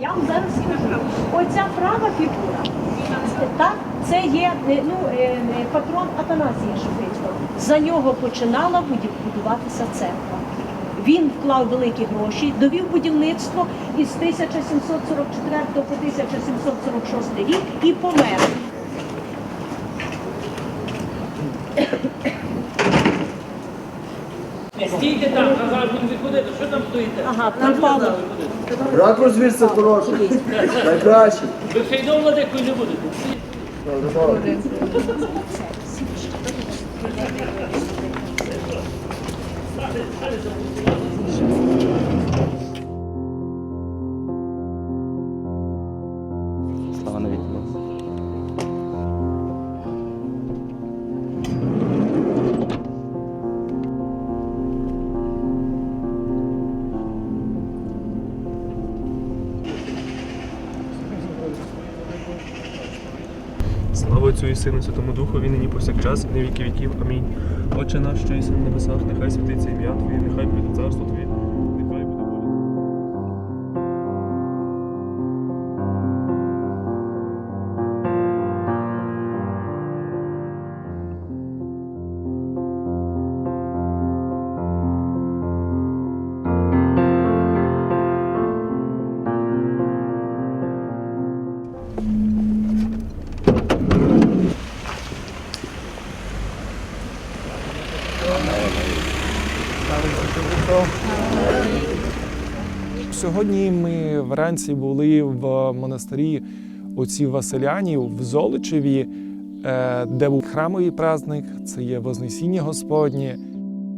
Я вам зараз скажу, оця права фігура, так, це є е, ну, е, е, патрон Атанасія Шептицького. За нього починала будуватися церква. Він вклав великі гроші, довів будівництво із 1744 по 1746 рік і помер. Стійте там, назад будемо відходити. Що там стоїте? Ага, Там пропало. Ракурс звідси хороший. Найкращий. Ви все й до владикою не будете. Добре, добре. Отцю і Сину, Святому Духу, він нині повсякчас, і на віки віків. Амінь. Отче наш, що єси на небесах, нехай святиться ім'я Твоє, нехай прийде царство Твоє, Сьогодні ми вранці були в монастирі отців Василянів в Золочеві, е, де був храмовий праздник, це є Вознесіння Господнє.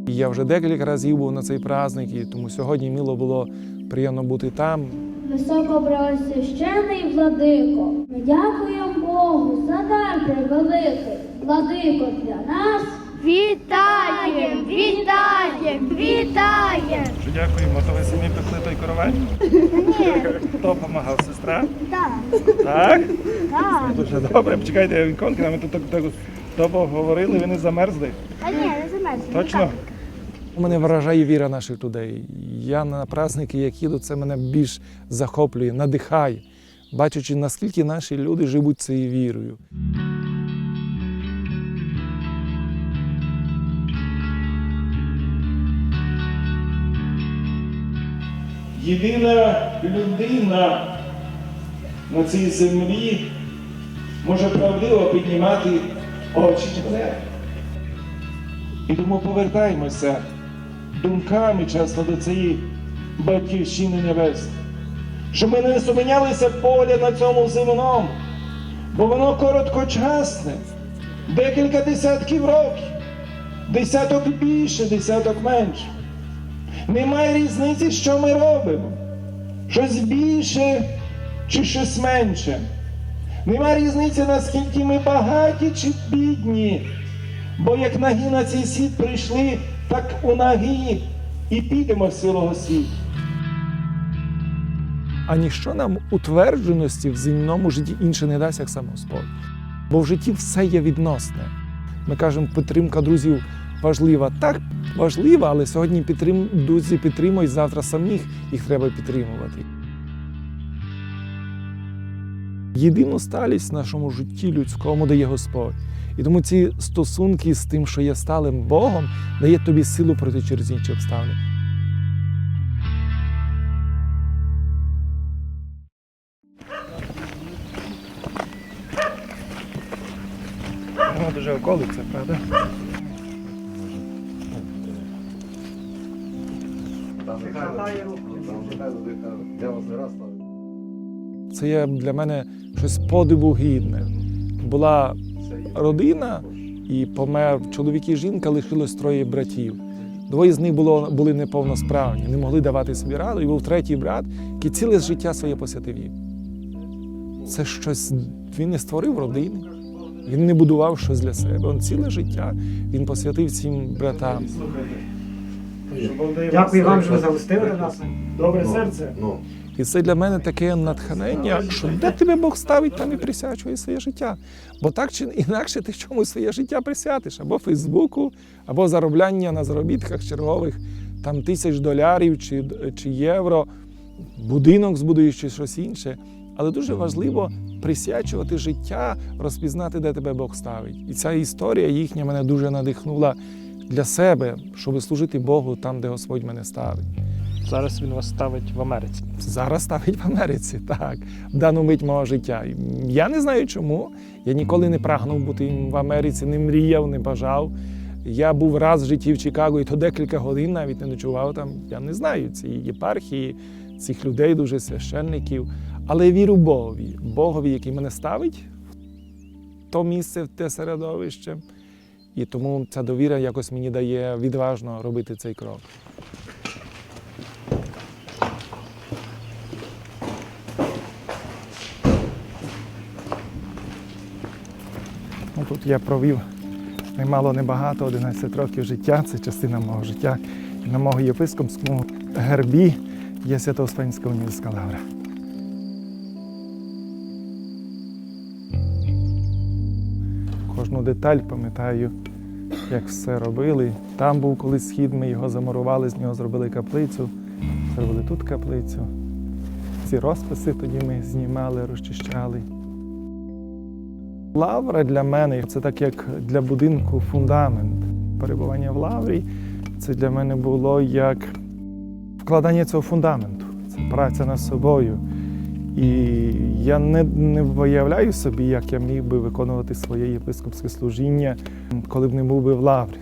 І Я вже декілька разів був на цей праздник, і тому сьогодні мило було приємно бути там. Високопреосвящений владико, ми дякуємо Богу за дар превеликий. Владико для нас. Вітаєм, вітаєм, вітаєм! Дякуємо, то ви самі пекли той коровай? Хто допомагав, сестра? Так, Так? так. Дуже добре. Почекайте, іконки, ми тут так, так довго говорили, ви не замерзли. А ні, не замерзли. Точно? Мене вражає віра наших людей. Я на праздники, як їду, це мене більш захоплює, надихає, бачачи, наскільки наші люди живуть цією вірою. Єдина людина на цій землі може правдиво піднімати очі в небо. І тому повертаємося думками часто до цієї батьківщини небесної. Щоб ми не зупинялися погляд на цьому земному, бо воно короткочасне, декілька десятків років, десяток більше, десяток менше. Немає різниці, що ми робимо. Щось більше чи щось менше. Немає різниці, наскільки ми багаті чи бідні. Бо як наги на цей світ прийшли, так у наги і підемо з цілого світу. А ніщо нам утвердженості в земному житті інше не дасть, як сам Господь. Бо в житті все є відносне. Ми кажемо, підтримка друзів важлива. Так, важлива, але сьогодні підтрим... друзі підтримують, завтра самих їх треба підтримувати. Єдину сталість в нашому житті людському дає Господь. І тому ці стосунки з тим, що є сталим Богом, дає тобі силу пройти через інші обставини. Воно дуже околиця, правда? Я вас не раз. Це є для мене щось подиву гідне. Була родина, і помер чоловік і жінка, лишилось троє братів. Двоє з них було, були неповносправні, не могли давати собі раду. І був третій брат, який ціле життя своє посвятив їм. Це щось, він не створив родини, він не будував щось для себе. Він ціле життя він посвятив цим братам. Дякую вам, що ви загостили нас. Добре серце. Ну, І це для мене таке натхнення, що де тебе Бог ставить, там і присвячує своє життя. Бо так чи інакше ти чомусь своє життя присвятиш або Фейсбуку, або заробляння на заробітках чергових там тисяч долярів чи, чи євро. будинок збудуєш чи щось інше. Але дуже важливо присвячувати життя, розпізнати, де тебе Бог ставить. І ця історія їхня мене дуже надихнула для себе, щоб служити Богу там, де Господь мене ставить. Зараз він вас ставить в Америці. Зараз ставить в Америці, так, в дану мить мого життя. Я не знаю чому. Я ніколи не прагнув бути в Америці, не мріяв, не бажав. Я був раз в житті в Чикаго, і то декілька годин навіть не ночував там. Я не знаю цієї єпархії, цих людей, дуже священників. Але вірю Богові, Богові, який мене ставить в то місце, в те середовище. І тому ця довіра якось мені дає відважно робити цей крок. Ну, тут я провів немало небагато, 11 років життя, це частина мого життя. І на мого єпископському гербі є Свято-Успенська унівська лавра. Кожну деталь пам'ятаю, як все робили. Там був колись схід, ми його замурували, з нього зробили каплицю, зробили тут каплицю. Ці розписи тоді ми знімали, розчищали. Лавра для мене це так як для будинку фундамент. Перебування в лаврі це для мене було як вкладання цього фундаменту, це праця над собою. І я не, не виявляю собі, як я міг би виконувати своє єпископське служіння, коли б не був би в лаврі.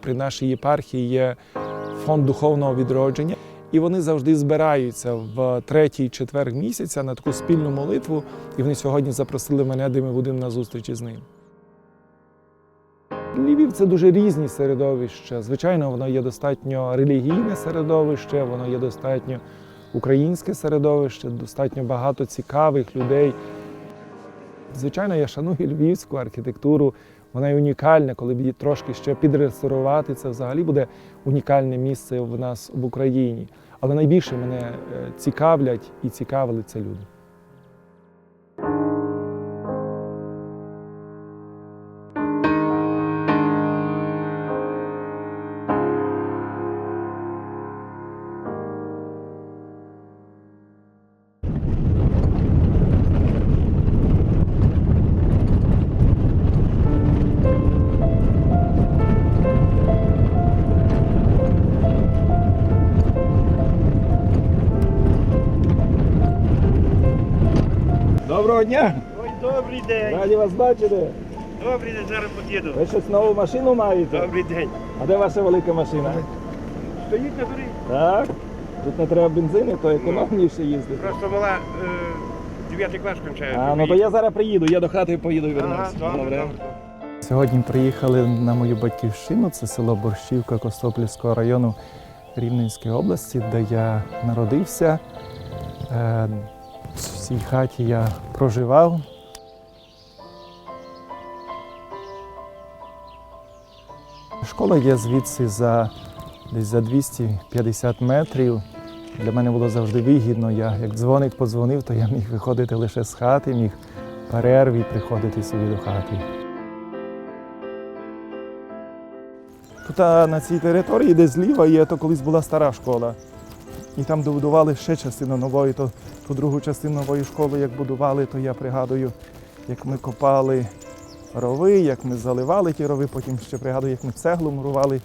При нашій єпархії є фонд духовного відродження, і вони завжди збираються в третій четвер місяця на таку спільну молитву. І вони сьогодні запросили мене, де ми будемо на зустрічі з ним. Львів це дуже різні середовища. Звичайно, воно є достатньо релігійне середовище, воно є достатньо українське середовище, достатньо багато цікавих людей. Звичайно, я шаную львівську архітектуру. Вона є унікальна, коли її трошки ще підреставрувати, це взагалі буде унікальне місце в нас в Україні. Але найбільше мене е, цікавлять і цікавили це люди. Доброго дня! Ой, добрий день. Раді вас бачити. Добрий день, зараз поїду. Ви щось нову машину маєте? Добрий день. А де ваша велика машина? Стоїть на дворі. Так. Тут не треба бензину, то економніше їздити. Просто мала е, 9 клас кончає. А, ну то я зараз приїду, я до хати поїду і Ага, вернуся. добре, добре. Сьогодні приїхали на мою батьківщину, це село Борщівка Костоплівського району Рівненської області, де я народився. Цій хаті я проживав. Школа є звідси за десь за 250 метрів. Для мене було завжди вигідно. Я як дзвоник подзвонив, то я міг виходити лише з хати, міг перерві приходити собі до хати. Тут на цій території, де зліва є, то колись була стара школа. І там добудували ще частину нової, то ту другу частину нової школи, як будували, то я пригадую, як ми копали рови, як ми заливали ті рови, потім ще пригадую, як ми цеглу мурували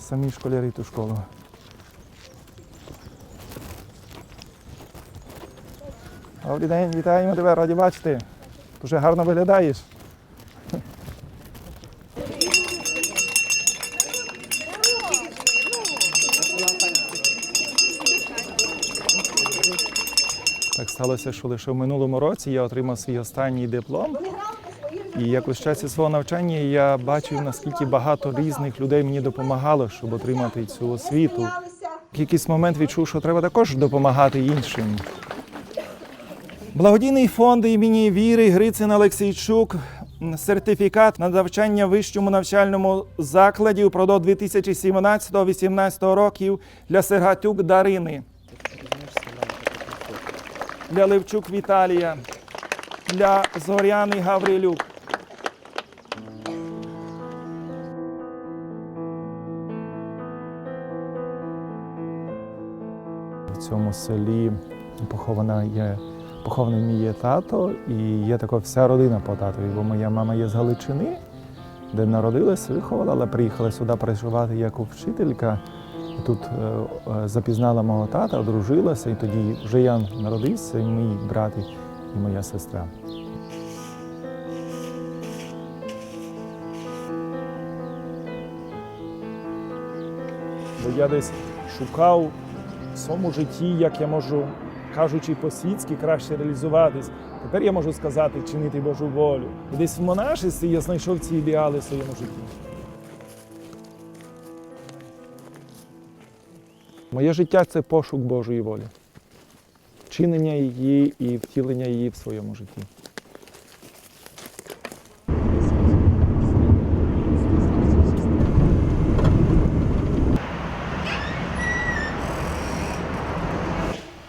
самі школярі ту школу. Добрий день, вітаємо тебе, раді бачити. Дуже гарно виглядаєш. Сталося, що лише в минулому році я отримав свій останній диплом. І якось часі свого навчання я бачив, наскільки багато різних людей мені допомагало, щоб отримати цю освіту. В якийсь момент відчув, що треба також допомагати іншим. Благодійний фонд імені Віри Грицин Олексійчук. Сертифікат на навчання в вищому навчальному закладі впродовж 2017-2018 років для Сергатюк Дарини. Для Левчук Віталія. для Зоряни Гаврилюк. В цьому селі похована є похований мій є тато, і є така вся родина по татові, бо моя мама є з Галичини, де народилась, виховала, але приїхала сюди працювати як вчителька. Тут е, е, запізнала мого тата, одружилася, і тоді вже я народився, і мій брат і моя сестра. Я десь шукав в своєму житті, як я можу, кажучи по-світськи, краще реалізуватись. Тепер я можу сказати, чинити Божу волю. І десь в монашестві я знайшов ці ідеали в своєму житті. Моє життя це пошук Божої волі, чинення її і втілення її в своєму житті.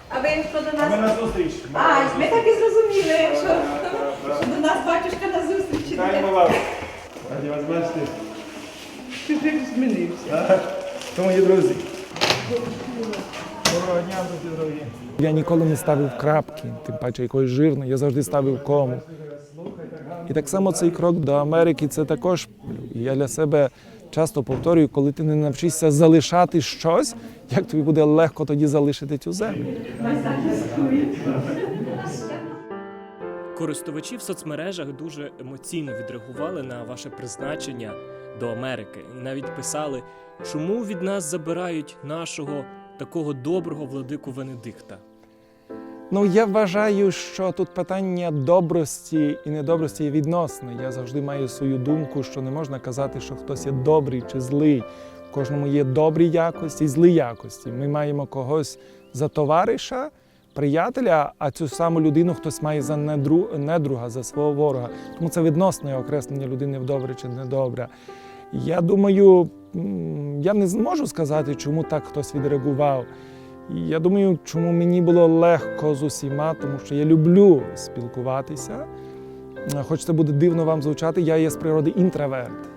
А ви що до нас? Ми на зустріч. А, ми так і зрозуміли, що, що до нас батюшка на зустрічі. Вітаємо вас. Раді вас бачити. Ти вже змінився. То мої друзі. Доброго дня, дорогі. Я ніколи не ставив крапки, тим паче якоїсь жирної, я завжди ставив кому. І так само цей крок до Америки це також я для себе часто повторюю, коли ти не навчишся залишати щось, як тобі буде легко тоді залишити цю землю. Користувачі в соцмережах дуже емоційно відреагували на ваше призначення до Америки. Навіть писали, чому від нас забирають нашого такого доброго владику Венедикта. Ну я вважаю, що тут питання добрості і недобрості є відносне. Я завжди маю свою думку, що не можна казати, що хтось є добрий чи злий. В кожному є добрі якості і злі якості. Ми маємо когось за товариша, приятеля, а цю саму людину хтось має за недруга, за свого ворога. Тому це відносне окреслення людини в добре чи недобре. Я думаю, я не зможу сказати, чому так хтось відреагував. Я думаю, чому мені було легко з усіма, тому що я люблю спілкуватися. Хоч це буде дивно вам звучати, я є з природи інтроверт.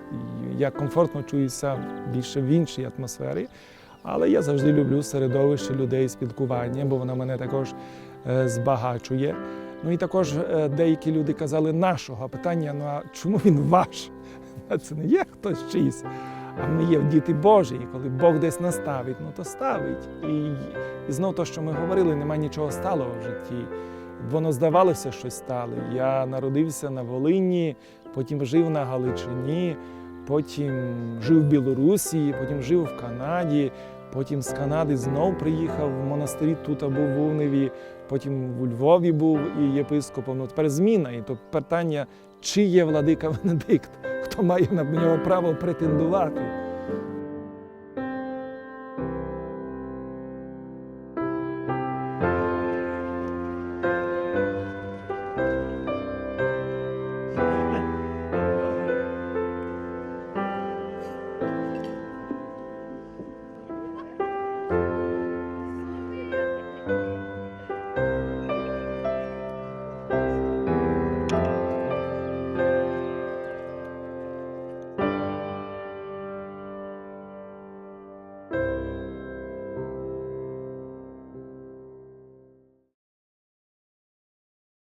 Я комфортно чуюся більше в іншій атмосфері, але я завжди люблю середовище людей, спілкування, бо воно мене також е, збагачує. Ну і також е, деякі люди казали нашого питання: ну а чому він ваш? Це не є хтось чийсь. А ми є діти Божі, і коли Бог десь наставить, ну то ставить. І, і знов те, що ми говорили, немає нічого сталого в житті. Воно здавалося, що стало. Я народився на Волині, потім жив на Галичині, потім жив в Білорусі, потім жив в Канаді, потім з Канади знов приїхав в монастирі, тут був в Уневі, потім у Львові був і єпископом. Ну, тепер зміна. І то питання, чи є владика Венедикт, хто має на нього право претендувати.